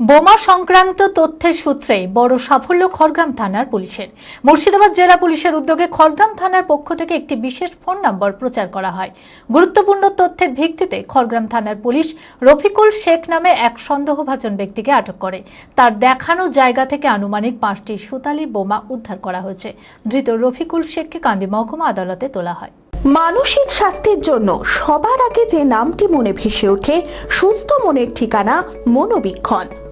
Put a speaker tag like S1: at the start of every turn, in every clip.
S1: বোমা সংক্রান্ত তথ্যের সূত্রে বড় সাফল্য খড়গ্রাম থানার পুলিশের। মুর্শিদাবাদ জেলা পুলিশের উদ্যোগে খড়গ্রাম থানার পক্ষ থেকে একটি বিশেষ ফোন নম্বর প্রচার করা হয়। গুরুত্বপূর্ণ তথ্যের ভিত্তিতে খড়গ্রাম থানার পুলিশ রফিকুল শেখ নামে এক সন্দেহভাজন ব্যক্তিকে আটক করে। তার দেখানো জায়গা থেকে আনুমানিক পাঁচটি সুতালি বোমা উদ্ধার করা হয়েছে। ধৃত রফিকুল শেখকে কান্দি মহকুমা আদালতে তোলা হয়।
S2: মানসিক স্বাস্থ্যের জন্য সবার আগে যে নামটি মনে ভেসে ওঠে, সুস্থ মনের ঠিকানা মনোবীক্ষণ।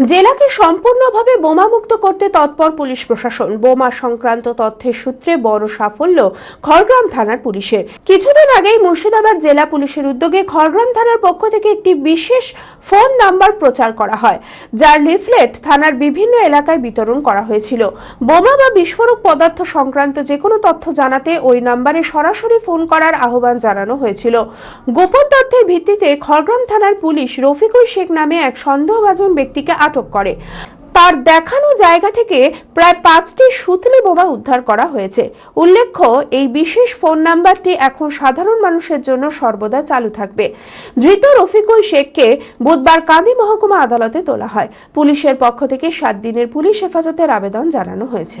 S2: জেলাকে সম্পূর্ণভাবে বোমামুক্ত করতে তৎপর পুলিশ প্রশাসন। বোমা সংক্রান্ত তথ্যের সূত্রে বড় সাফল্য খড়গ্রাম থানার পুলিশের। কিছুদিন আগেই মুর্শিদাবাদ জেলা পুলিশের উদ্যোগে খড়গ্রাম থানার পক্ষ থেকে একটি বিশেষ ফোন নাম্বার প্রচার করা হয়, যার লিফলেট থানার বিভিন্ন এলাকায় বিতরণ করা হয়েছিল। বোমা বা বিস্ফোরক পদার্থ সংক্রান্ত যে কোনো তথ্য জানাতে ওই নাম্বারে সরাসরি ফোন করার আহ্বান জানানো হয়েছিল। গোপন তথ্যের ভিত্তিতে খড়গ্রাম থানার পুলিশ রফিকুল শেখ নামে এক সন্দেহভাজন ব্যক্তিকে আটক করে। তার দেখানো জায়গা থেকে প্রায় পাঁচটি সুতলি বোমা উদ্ধার করা হয়েছে। উল্লেখ্য, এই বিশেষ ফোন নাম্বারটি এখন সাধারণ মানুষের জন্য সর্বদা চালু থাকবে। ধৃত রফিকুল শেখকে বুধবার কাঁদি মহকুমা আদালতে তোলা হয়। পুলিশের পক্ষ থেকে সাত দিনের পুলিশ হেফাজতের আবেদন জানানো হয়েছে।